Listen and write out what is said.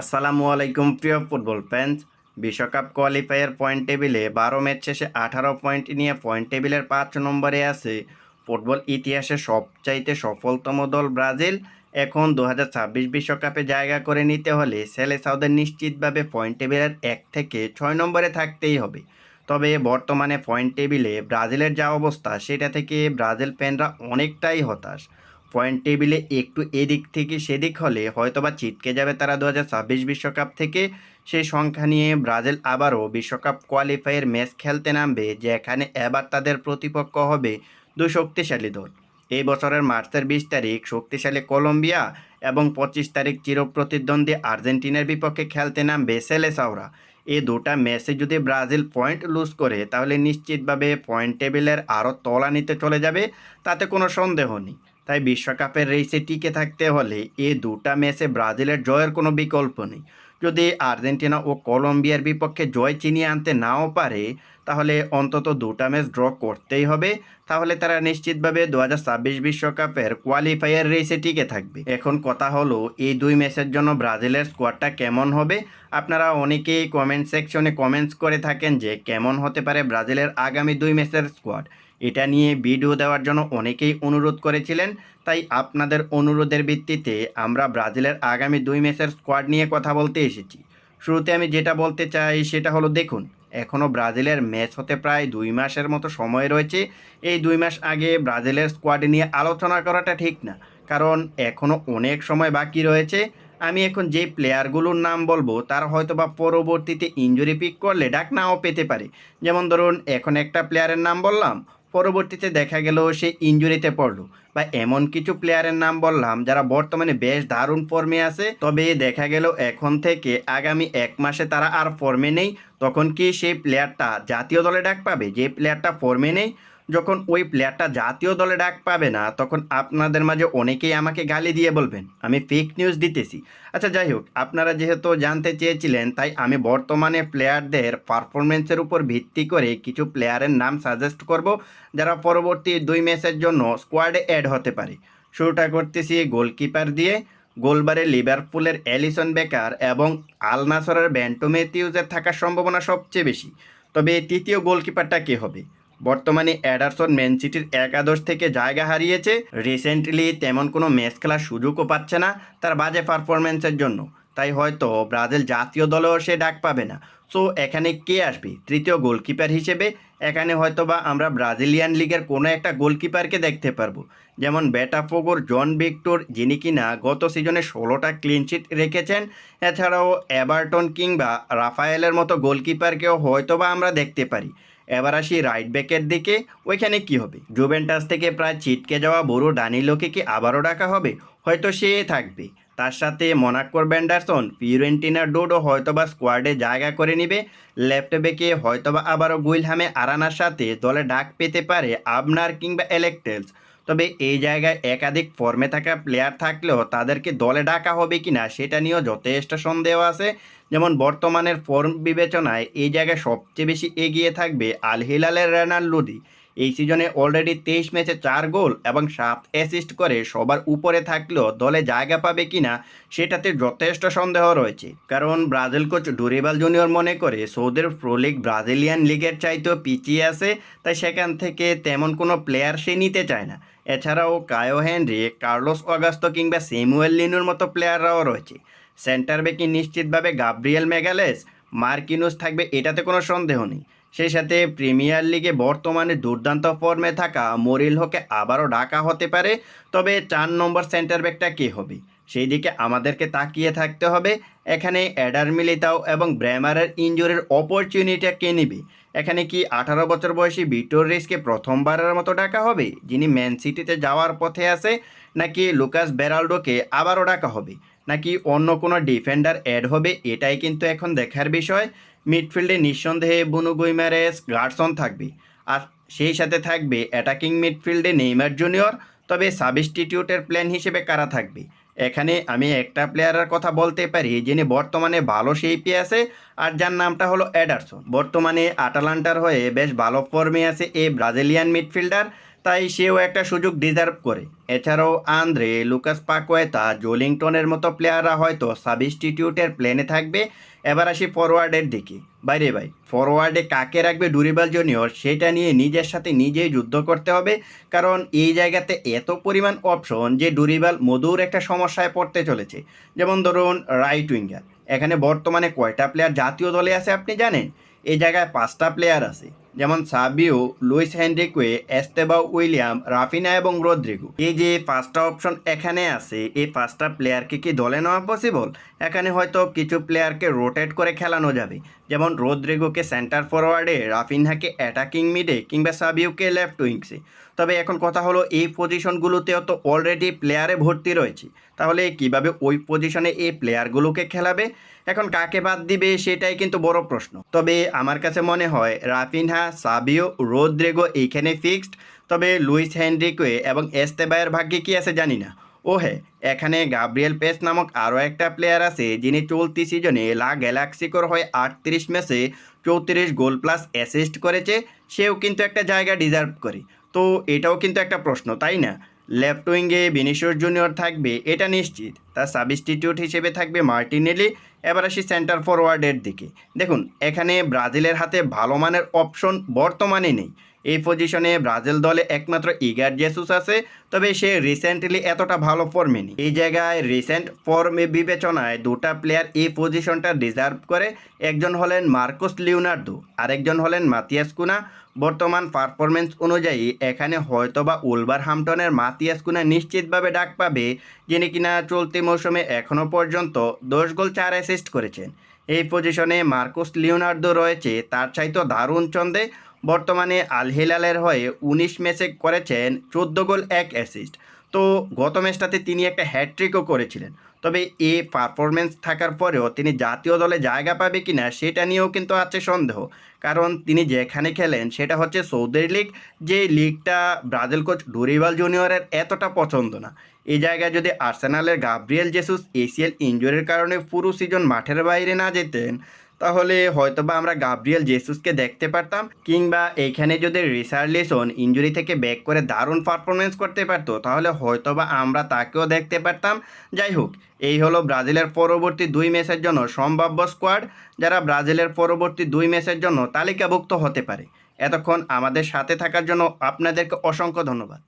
আসসালামু আলাইকুম, প্রিয় ফুটবল ফ্যান্স বিশ্বকাপ কোয়ালিফায়ার পয়েন্ট টেবিলে বারো ম্যাচ শেষে আঠারো পয়েন্ট নিয়ে পয়েন্ট টেবিলের পাঁচ নম্বরে আছে ফুটবল ইতিহাসে সবচাইতে সফলতম দল ব্রাজিল। এখন দু হাজার বিশ্বকাপে জায়গা করে নিতে হলে সেলে সাউদের নিশ্চিতভাবে পয়েন্ট টেবিলের এক থেকে ছয় নম্বরে থাকতেই হবে। তবে বর্তমানে পয়েন্ট টেবিলে ব্রাজিলের যা অবস্থা, সেটা থেকে ব্রাজিল ফ্যানরা অনেকটাই হতাশ। পয়েন্ট টেবিলে একটু এদিক থেকে সেদিক হলে হয়তোবা ছিটকে যাবে তারা দু বিশ্বকাপ থেকে। সেই সংখ্যা নিয়ে ব্রাজিল আবারও বিশ্বকাপ কোয়ালিফায়ার ম্যাচ খেলতে নামবে, যেখানে এবার তাদের প্রতিপক্ষ হবে দুই শক্তিশালী দল। এই বছরের মার্চের বিশ তারিখ শক্তিশালী কলম্বিয়া এবং পঁচিশ তারিখ চিরপ্রতিদ্বন্দ্বী আর্জেন্টিনার বিপক্ষে খেলতে নামবে সেলেসাওরা। এই দুটা ম্যাচে যদি ব্রাজিল পয়েন্ট লুজ করে, তাহলে নিশ্চিতভাবে পয়েন্ট টেবিলের আরও তলানিতে চলে যাবে, তাতে কোনো সন্দেহ নেই। তাই বিশ্বকাপের রেসে টিকে থাকতে হলে এ দুটা ম্যাচে ব্রাজিলের জয়ের কোনো বিকল্প নেই। যদি আর্জেন্টিনা ও কলম্বিয়ার বিপক্ষে জয় চিনিয়ে আনতে নাও পারে, তাহলে অন্তত দুটা ম্যাচ ড্র করতেই হবে। তাহলে তারা নিশ্চিতভাবে দু হাজার বিশ্বকাপের কোয়ালিফায়ার রেসে টিকে থাকবে। এখন কথা হলো, এই দুই ম্যাচের জন্য ব্রাজিলের স্কোয়াডটা কেমন হবে? আপনারা অনেকেই কমেন্ট সেকশনে কমেন্টস করে থাকেন যে কেমন হতে পারে ব্রাজিলের আগামী দুই ম্যাচের স্কোয়াড। এটা নিয়ে ভিডিও দেওয়ার জন্য অনেকেই অনুরোধ করেছিলেন, তাই আপনাদের অনুরোধের ভিত্তিতে আমরা ব্রাজিলের আগামী দুই ম্যাচের স্কোয়াড নিয়ে কথা বলতে এসেছি। শুরুতে আমি যেটা বলতে চাই সেটা হলো দেখুন এখনও ব্রাজিলের ম্যাচ হতে প্রায় দুই মাসের মতো সময় রয়েছে। এই দুই মাস আগে ব্রাজিলের স্কোয়াড নিয়ে আলোচনা করাটা ঠিক না, কারণ এখনও অনেক সময় বাকি রয়েছে। আমি এখন যে প্লেয়ারগুলোর নাম বলব, তারা হয়তো বা পরবর্তীতে ইঞ্জুরি পিক করলে ডাক নাও পেতে পারে। যেমন ধরুন, এখন একটা প্লেয়ারের নাম বললাম পরবর্তীতে দেখা গেল সে ইঞ্জুরিতে পড়ল। বা এমন কিছু প্লেয়ারের নাম বললাম যারা বর্তমানে বেশ দারুণ ফর্মে আছে। তবে দেখা গেল এখন থেকে আগামী এক মাসে তারা আর ফর্মে নেই। তখন কি সেই প্লেয়ারটা জাতীয় দলে ডাক পাবে? যে প্লেয়ারটা ফর্মে নেই যখন ওই প্লেয়ারটা জাতীয় দলে ডাক পাবে না, তখন আপনাদের মাঝে অনেকেই আমাকে গালি দিয়ে বলবেন। আমি ফেক নিউজ দিতেছি। আচ্ছা যাই হোক, আপনারা যেহেতু জানতে চেয়েছিলেন, তাই আমি বর্তমানে প্লেয়ারদের পারফরমেন্সের উপর ভিত্তি করে কিছু প্লেয়ারের নাম সাজেস্ট করব, যারা পরবর্তী দুই ম্যাচের জন্য স্কোয়াডে অ্যাড হতে পারে। শুরুটা করতেছি গোলকিপার দিয়ে। গোলবারে লিভারপুলের অ্যালিসন বেকার এবং আল নাসরের ব্যান্টো ম্যাথিউজের থাকার সম্ভাবনা সবচেয়ে বেশি। তবে তৃতীয় গোলকিপারটা কে হবে? বর্তমানে অ্যাডারসন ম্যান সিটির একাদশ থেকে জায়গা হারিয়েছে। রিসেন্টলি তেমন কোনো ম্যাচ খেলার সুযোগও পাচ্ছে না তার বাজে পারফরমেন্সের জন্য। তাই হয়তো ব্রাজিল জাতীয় দলেও সে ডাক পাবে না। সো এখানে কে আসবে? তৃতীয় গোলকিপার হিসেবে এখানে হয়তো বা আমরা ব্রাজিলিয়ান লিগের কোনো একটা গোলকিপারকে দেখতে পারব। যেমন ব্যাটাফোগোর জন ভিক্টর যিনি কিনা গত সিজনে ষোলোটা ক্লিনশিট রেখেছেন। এছাড়াও অ্যাবার্টন কিংবা রাফায়েলের মতো গোলকিপারকেও হয়তো বা আমরা দেখতে পারি। এবার আসি রাইট ব্যাকের দিকে, ওইখানে কি হবে? জুভেন্টাস থেকে প্রায় ছিটকে যাওয়া বড় ডানিলোকে কি আবারও ডাকা হবে, হয়তো সে থাকবে। তার সাথে মোনাকোর ব্যান্ডারসন ফিউরেন্টিনা ডোডো হয়তোবা স্কোয়াডে জায়গা করে নিবে লেফট ব্যাকে হয়তোবা আবারও গুইলহামে আরানার সাথে দলে ডাক পেতে পারে আবনার কিংবা এলেকটেলস। তবে এই জায়গায় একাধিক ফর্মে থাকা প্লেয়ার থাকলেও তাদেরকে দলে ডাকা হবে কি না সেটা নিয়েও যথেষ্ট সন্দেহ আছে। যেমন বর্তমানের ফর্ম বিবেচনায় এই জায়গায় সবচেয়ে বেশি এগিয়ে থাকবে আল হিলালের রেনাল লুদি। এই সিজনে অলরেডি তেইশ ম্যাচে চার গোল এবং সাত অ্যাসিস্ট করে সবার উপরে থাকলেও দলে জায়গা পাবে কিনা সেটাতে যথেষ্ট সন্দেহ রয়েছে। কারণ ব্রাজিল কোচ ডুরিবাল জুনিয়র মনে করে, সৌদের প্রো লিগ ব্রাজিলিয়ান লিগের চাইতেও পিছিয়ে আছে, তাই সেখান থেকে তেমন কোনো প্লেয়ার সে নিতে চায় না। এছাড়াও কায়ো হেনরি, কার্লোস অগাস্তো কিংবা সেমুয়েল লিনুর মতো প্লেয়াররাও রয়েছে। সেন্টার ব্যাকে নিশ্চিতভাবে গাব্রিয়েল মেগালেস, মার্কিনুস থাকবে এটাতে কোনো সন্দেহ নেই। সেই সাথে প্রিমিয়ার লিগে বর্তমানে দুর্দান্ত ফর্মে থাকা মরিলহোকে আবারও ডাকা হতে পারে, তবে চার নম্বর সেন্টার ব্যাকটা কে হবে? সেই দিকে আমাদেরকে তাকিয়ে থাকতে হবে, এখানে অ্যাডার মিলিতাও এবং ব্র্যামারের ইঞ্জুরির অপরচুনিটিটা কে নেবে? এখানে কি আঠারো বছর বয়সী ভিক্টোর রিসকে প্রথমবারের মতো ডাকা হবে, যিনি ম্যান সিটিতে যাওয়ার পথে আছে, নাকি লুকাস বেরাল্ডোকে আবারও ডাকা হবে, নাকি অন্য কোনো ডিফেন্ডার অ্যাড হবে, এটাই কিন্তু এখন দেখার বিষয়। মিডফিল্ডে নিঃসন্দেহে বুনু গুইমারেস গার্ডসন থাকবে। আর সেই সাথে থাকবে অ্যাটাকিং মিডফিল্ডে নেইমার জুনিয়র, তবে সাবস্টিটিউটের প্ল্যান হিসেবে কারা থাকবে? এখানে আমি একটা প্লেয়ারের কথা বলতে পারি, যিনি বর্তমানে ভালো শেপে আছে, আর যার নামটা হলো অ্যাডারসন। বর্তমানে আটালান্টার হয়ে বেশ ভালো ফর্মে আছে এই ব্রাজিলিয়ান মিডফিল্ডার, তাই সেও একটা সুযোগ ডিজার্ভ করে। এছাড়াও আন্দ্রে, লুকাস পাকোয়েতা, জোলিংটনের মতো প্লেয়াররা হয়তো সাবস্টিটিউটের প্লেনে থাকবে এবার আসি ফরওয়ার্ডের দিকে। বাইরে ভাই ফরওয়ার্ডে কাকে রাখবে ডুরিবাল জুনিয়র সেটা নিয়ে নিজের সাথে নিজেই যুদ্ধ করতে হবে, কারণ এই জায়গাতে এত পরিমাণ অপশন যে ডুরিবাল মধুর একটা সমস্যায় পড়তে চলেছে। যেমন ধরুন রাইট উইঙ্গার এখানে বর্তমানে কয়টা প্লেয়ার জাতীয় দলে আছে আপনি জানেন? এই জায়গায় পাঁচটা প্লেয়ার আছে। যেমন Savio, Luis Henrique Estevao William, Raphinha এবং রদ্রিগো। এই যে পাঁচটা অপশন এখানে আছে, এই পাঁচটা প্লেয়ারকে কি দলে নেওয়া পসিবল এখানে হয়তো কিছু প্লেয়ারকে রোটেট করে খেলানো যাবে। যেমন রদ্রিগোকে সেন্টার ফরওয়ার্ডে রাফিনহাকে অ্যাটাকিং মিডে কিংবা সাবিউকে লেফট উইংসে তবে এখন কথা হলো, এই পজিশনগুলোতেও তো অলরেডি প্লেয়ারে ভর্তি রয়েছে। তাহলে কীভাবে ওই পজিশনে এই প্লেয়ারগুলোকে খেলাবে? এখন কাকে বাদ দিবে সেটাই কিন্তু বড় প্রশ্ন। তবে আমার কাছে মনে হয় রাফিনহা, সাবিও, রোদ্রেগো এইখানে ফিক্সড তবে লুইস হেনরিকুয়ে এবং এস্তেবায়ের ভাগ্যে কি আছে জানি না। ও হ্যাঁ এখানে গাব্রিয়েল পেস নামক আরও একটা প্লেয়ার আছে যিনি চলতি সিজনে লা গ্যালাক্সিকোর হয়ে আটত্রিশ ম্যাচে চৌত্রিশ গোল প্লাস অ্যাসিস্ট করেছে, সেও কিন্তু একটা জায়গা ডিজার্ভ করে। তো এটাও কিন্তু একটা প্রশ্ন, তাই না? লেফট উইঙ্গে ভিনিশিয়াস জুনিয়র থাকবে, এটা নিশ্চিত। তার সাবস্টিটিউট হিসেবে থাকবে মার্টিনেলি। এবার আসি সেন্টার ফরওয়ার্ডের দিকে। দেখুন, এখানে ব্রাজিলের হাতে ভালো মানের অপশন বর্তমানে নেই। এই পজিশনে ব্রাজিল দলে একমাত্র ইগার জেসুস আছে, তবে সে রিসেন্টলি এতটা ভালো ফর্মে নেই। এই জায়গায় রিসেন্ট ফর্মে বিবেচনায় দুটা প্লেয়ার এই পজিশনটা ডিজার্ভ করে, একজন হলেন মার্কোস লিওনার্দো, আরেকজন হলেন মাতিয়াস কুনা। বর্তমান পারফরমেন্স অনুযায়ী এখানে হয়তোবা উলবার হামটনের মাতিয়াস কুনা নিশ্চিতভাবে ডাক পাবে, যিনি কিনা চলতি মৌসুমে এখনও পর্যন্ত দশ গোল, চার অ্যাসিস্ট করেছেন। এই পজিশনে মার্কোস লিওনার্দো রয়েছে, তার চাইতো দারুণ চন্দে বর্তমানে আল হিলালের হয়ে উনিশ ম্যাচে করেছেন, চোদ্দ গোল, এক অ্যাসিস্ট তো গত ম্যাচটাতে তিনি একটা হ্যাট্রিকও করেছিলেন। তবে এই পারফরমেন্স থাকার পরেও তিনি জাতীয় দলে জায়গা পাবে কি না সেটা নিয়েও কিন্তু আছে সন্দেহ। কারণ তিনি যেখানে খেলেন সেটা হচ্ছে সৌদি লিগ, যে লিগটা ব্রাজিল কোচ ডুরিবাল জুনিয়রের এতটা পছন্দ না। এই জায়গায় যদি আর্সেনালের গাব্রিয়েল জেসুস এসিএল ইঞ্জুরির কারণে পুরো সিজন মাঠের বাইরে না যেতেন, তাহলে হয়তোবা আমরা গাব্রিয়েল জেসুসকে দেখতে পারতাম কিংবা এখানে যদি রিসার্লিসন ইঞ্জুরি থেকে ব্যাক করে দারুণ পারফরমেন্স করতে পারতো, তাহলে হয়তোবা আমরা তাকেও দেখতে পারতাম। যাই হোক, এই হলো ব্রাজিলের পরবর্তী দুই ম্যাচের জন্য সম্ভাব্য স্কোয়াড। যারা ব্রাজিলের পরবর্তী দুই ম্যাচের জন্য তালিকাভুক্ত হতে পারে। এতক্ষণ আমাদের সাথে থাকার জন্য আপনাদেরকে অসংখ্য ধন্যবাদ।